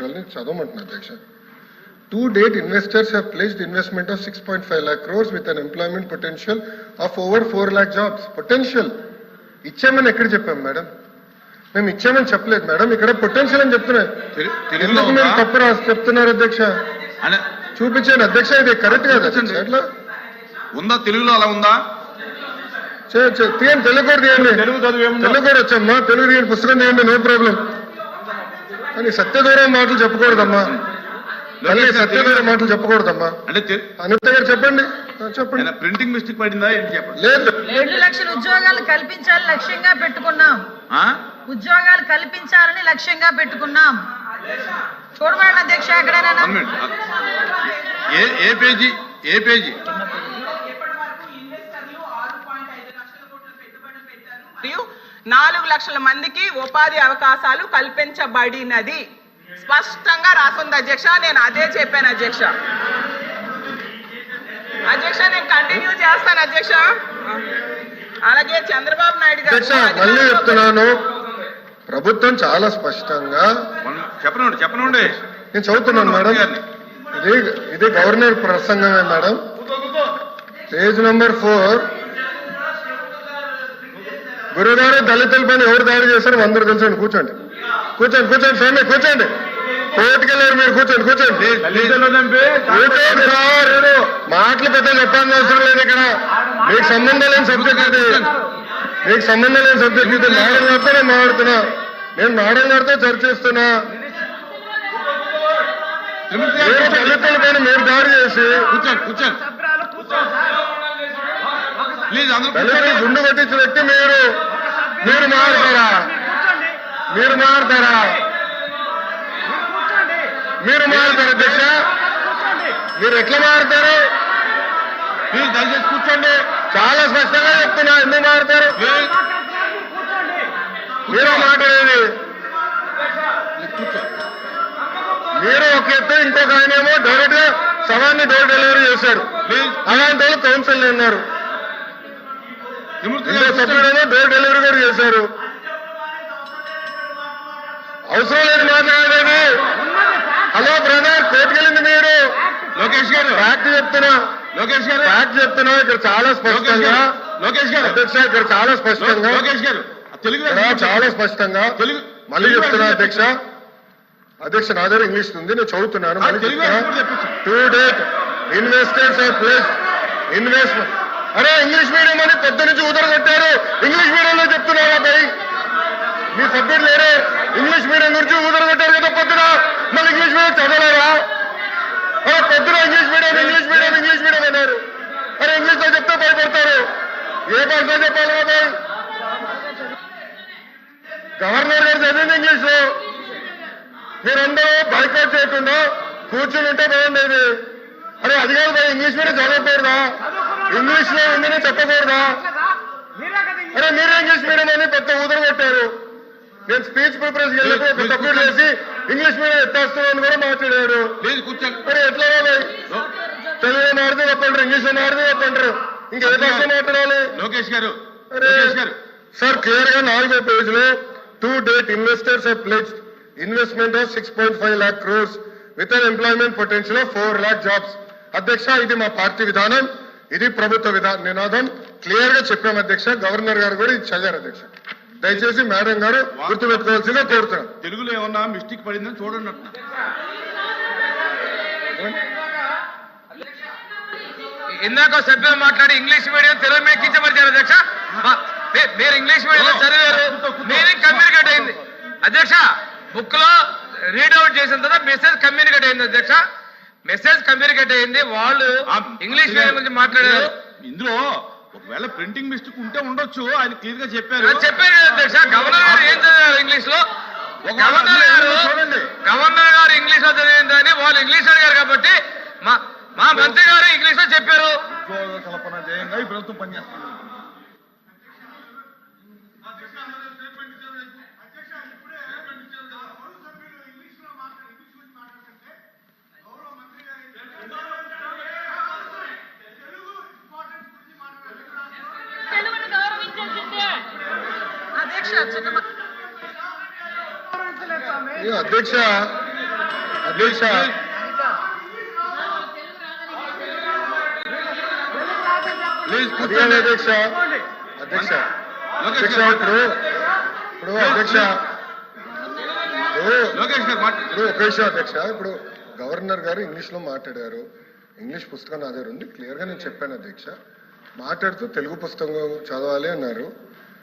ఉత్తరాలని చదవమంటున్నా అధ్యక్ష to date investors have placed investment of six point five lakh crores with an employment potential of over four lakh jobs potential ఇచ్చామని ఎక్కడ చెప్పాం madam? మేము ఇచ్చామని చెప్పలేదు మేడం. ఇక్కడ పొటెన్షియల్ అని చెప్తున్నా. మీరు? తప్పు రాసి చెప్తున్నారు అధ్యక్ష? చూపించాను అధ్యక్ష ఇది కరెక్ట్ కాదు అధ్యక్ష. ఎట్లా? ఉందా? తెలుగులో అలా ఉందా? తీయండి తెలుగు కూడా తీయండి. తెలుగు చదువు? తెలుగు కూడా వచ్చమ్మా తెలుగు తీయండి పుస్తకం తీయండి నో ప్రాబ్లం. కానీ సత్యదూరం మాటలు చెప్పకూడదమ్మా. మళ్ళీ సత్యదూరం మాటలు చెప్పకూడదమ్మా. అంటే అనిత గారు చెప్పండి. చెప్పండి. ప్రింటింగ్ మిస్టేక్ పడిందా ఏంటి చెప్పండి? లేదు. రెండు లక్షల ఉద్యోగాలు కల్పించాలని లక్ష్యంగా పెట్టుకున్నాం. ఆ? ఉద్యోగాలు కల్పించాలని లక్ష్యంగా పెట్టుకున్నాం. చూడమండి అధ్యక్ష ఎక్కడైనా ఏ పేజీ? ఏ పేజీ మరియు నాలుగు లక్షల మందికి ఉపాధి అవకాశాలు కల్పించబడినది. స్పష్టంగా రాసుంది అధ్యక్ష నేను అదే చెప్పాను అధ్యక్ష. అధ్యక్ష నేను కంటిన్యూ చేస్తాను అధ్యక్ష. అలాగే చంద్రబాబు నాయుడు గారు చెప్తున్నాను. ప్రభుత్వం చాలా స్పష్టంగా. చెప్పనండి చెప్పనండి. నేను చదువుతున్నాను మేడం. ఇది ఇది గవర్నర్ ప్రసంగమే మేడం. Page number four. గురుగారు దళితుల పైన ఎవరు దాడి చేశారు అందరూ తెలుసండి కూర్చోండి. కూర్చోండి కూర్చోండి స్వామి కూర్చోండి. కోర్టుకెళ్ళారు మీరు కూర్చోండి కూర్చోండి. కూర్చోండి సార్. మాటలు పెద్ద చెప్పాల్సిన అవసరం లేదు ఇక్కడ. మీకు సంబంధం లేని సబ్జెక్ట్ ఇది. మీకు సంబంధం లేని సబ్జెక్ట్ ఇది. మేడం గారితో నేను మాట్లాడుతున్నా. నేను మేడం గారితో చర్చిస్తున్నా దళితుల పైన మీరు దాడి చేసి కూర్చోండి కూర్చోండి ప్లీజ్ అందరూ దళితులు కూర్చోండి గుండు కొట్టించిన వ్యక్తి మీరు. మీరు మారుతారా? మీరు మారుతారా? మీరు మారుతారా అధ్యక్ష? మీరు ఎట్లా మారుతారు? ప్లీజ్ దయచేసి కూర్చోండి. చాలా స్పష్టంగా చెప్తున్నా ఎందుకు మారుతారు? మీరు మాట్లాడేది మీరు ఒక ఎత్తు ఇంకొక ఆయన ఏమో డైరెక్ట్గా సవాన్ని డోర్ డెలివరీ చేశాడు. ప్లీజ్. అలాంటి వాళ్ళు కౌన్సిల్ ఉన్నారు విమూర్తి ఇంకో గారు కూర్చోండి. సభ్యుడేమో డోర్ డెలివరీ కూడా చేశారు. అవసరం లేదు మాట్లాడేది హలో బ్రదర్ కోర్టుకెళ్ళింది మీరు? లోకేష్ గారు. ఫ్యాక్ట్ చెప్తున్నా. లోకేష్ గారు. ఫ్యాక్ట్ చెప్తున్నా ఇక్కడ చాలా స్పష్టంగా గారు. లోకేష్ గారు. అధ్యక్ష ఇక్కడ చాలా స్పష్టంగా. లోకేష్ గారు. తెలుగు చాలా స్పష్టంగా. తెలుగు మళ్ళీ చెప్తున్నా అధ్యక్ష. అధ్యక్ష నా దగ్గర ఇంగ్లీష్ ఉంది నేను చదువుతున్నాను. To date investors place investment అరే ఇంగ్లీష్ మీడియం అని పెద్ద నుంచి ఉదర కొట్టారు. ఇంగ్లీష్ మీడియంలో చెప్తున్నారా భయ్ మీ సభ్యులు లేరే ఇంగ్లీష్ మీడియం గురించి ఉదర కొట్టారు కదా పొద్దున. మళ్ళీ ఇంగ్లీష్ మీడియం చదవలేరా అరే పొద్దున English medium English medium English medium అన్నారు. అరే ఇంగ్లీష్లో చెప్తే భయపడతారు. ఏ భాషలో చెప్పాలి కదా గవర్నర్ గారు చదివింది ఇంగ్లీష్. లో మీరందరూ బైకౌట్ చేయకుండా కూర్చుని ఉంటే బాగుండేది అరే అది కాదు ఇంగ్లీష్ మీడియం చదవకూడదా ఇంగ్లీష్లో ఉందని చెప్పకూడదా? అరే మీరే ఇంగ్లీష్ మీడియం అని పెద్ద ఊదరు కొట్టారు? నేను స్పీచ్ ప్రిపరేషన్ వెళ్ళినప్పుడు సభ్యుడు వేసి ఇంగ్లీష్ మీడియం ఎత్తేస్తున్నాను కూడా మాట్లాడాడు ప్లీజ్ మరి? ఎట్లా తెలుగు మాడితే చెప్పంటారు ఇంగ్లీష్ మాడితే చెప్పంటారు ఇంకా భాష మాట్లాడాలి? లోకేష్ గారు అరే లోకేష్ గారు. సార్ క్లియర్గా నాలుగో పేజ్లో to date investors have pledged investment of six point five lakh crores with an employment potential of four lakh jobs అధ్యక్ష ఇది మా పార్టీ విధానం. ఇది ప్రభుత్వ విధాన నినాదం. క్లియర్గా చెప్పాం అధ్యక్ష. గవర్నర్ గారు కూడా ఇది చదివారు అధ్యక్ష. దయచేసి మేడం గారు గుర్తుపెట్టుకోవాల్సిందిగా కోరుతున్నాం. తెలుగులో ఏమన్నా మిస్టేక్ పడిందని చూడండి. ఇందాక సభ్యులు మాట్లాడి ఇంగ్లీష్ మీడియం తెలుగు మీద కించపరిచారు అధ్యక్ష. మీరు ఇంగ్లీష్ మీడియం చదివారు. మీనింగ్ కమ్యూనికేట్ అయింది? అధ్యక్ష బుక్లో రీడ్ అవుట్ చేసిన తర్వాత మెసేజ్ కమ్యూనికేట్ అయింది అధ్యక్ష. మెసేజ్ కమ్యూనికేట్ అయింది. వాళ్ళు ఇంగ్లీష్ మీడియం గురించి మాట్లాడారు. ఇందులో ఒకవేళ ప్రింటింగ్ మిస్టేక్ ఉంటే ఉండొచ్చు. ఆయన క్లియర్గా చెప్పారు చెప్పారు అధ్యక్ష. గవర్నర్ గారు ఏం చదివారు ఇంగ్లీష్లో గవర్నర్ గారు. గవర్నర్ గారు ఇంగ్లీష్లో చదివిందని వాళ్ళు ఇంగ్లీష్ అడిగారు కాబట్టి మా మా మంత్రి గారు ఇంగ్లీష్లో చెప్పారు కల్పన ధ్యేయంగా ఈ ప్రభుత్వం పనిచేస్తుంది. అధ్యక్ష. అధ్యక్ష. ప్లీజ్ కూర్చోండి అధ్యక్ష. అధ్యక్ష. అధ్యక్ష ఇప్పుడు. ఇప్పుడు అధ్యక్ష. ఇప్పుడు ఒక విషయం అధ్యక్ష. ఇప్పుడు గవర్నర్ గారు ఇంగ్లీష్లో మాట్లాడారు. ఇంగ్లీష్ పుస్తకం నా దగ్గర ఉంది. క్లియర్గా నేను చెప్పాను అధ్యక్ష. మాట్లాడుతూ తెలుగు పుస్తకం చదవాలి అన్నారు.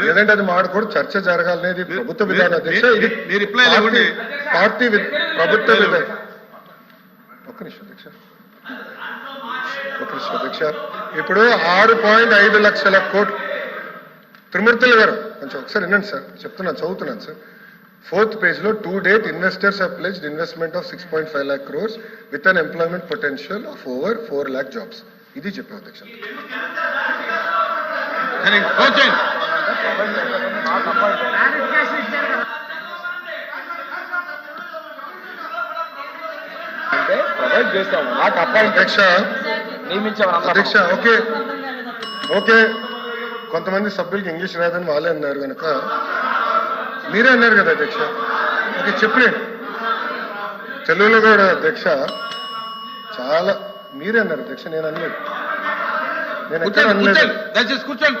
లేదంటే అది మాడకూడదు చర్చ జరగాలి అనేది ప్రభుత్వ విధానం. అధ్యక్ష ఇది పార్టీ- ప్రభుత్వ విధానం. ఒక్క నిమిషం అధ్యక్ష. ఒక్క నిమిషం అధ్యక్ష. ఇప్పుడు ఆరు పాయింట్ ఐదు లక్షల కోట్లు త్రిమూర్తులు గారు కొంచెం ఒకసారి వినండి సార్. చెప్తున్నాను చదువుతున్నాను సార్. ఫోర్త్ పేజ్లో to date investors pledged investment of six point five lakh crores with an employment potential of over four lakh jobs ఇది చెప్పాం అధ్యక్ష. అంటే ప్రొవైడ్ చేశాము నాకు అపాయింట్ అధ్యక్ష. నియమించాము అధ్యక్ష ఓకే. ఓకే. కొంతమంది సభ్యులకి ఇంగ్లీష్ రాదని వాళ్ళే అన్నారు కనుక. మీరే అన్నారు కదా అధ్యక్ష. ఓకే చెప్పండి. తెలుగులో కూడా అధ్యక్ష చాలా మీరే అన్నారు అధ్యక్ష నేను అనలేదు. నేను ఎక్కడ అనలేదు. దయచేసి కూర్చోండి.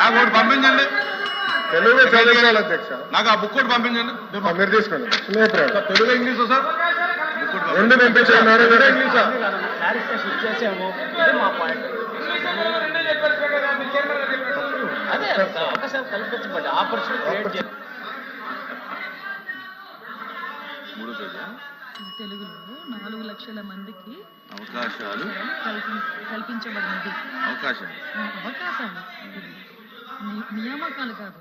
నాకు ఒకటి పంపించండి. అధ్యక్ష. నాకు ఆ బుక్ ఒకటి పంపించండి. మీరు తీసుకోండి. Telugu English sir? రెండు ఇంగ్లీషా అదే ఆపర్చునిటీ క్రియేట్ చేయాలి మూడో పేజా? తెలుగులో నాలుగు లక్షల మందికి అవకాశాలు. కల్పి- కల్పించబడినది అవకాశాలు. ఆ, అవకాశాలు. నియామకాలు కాదు.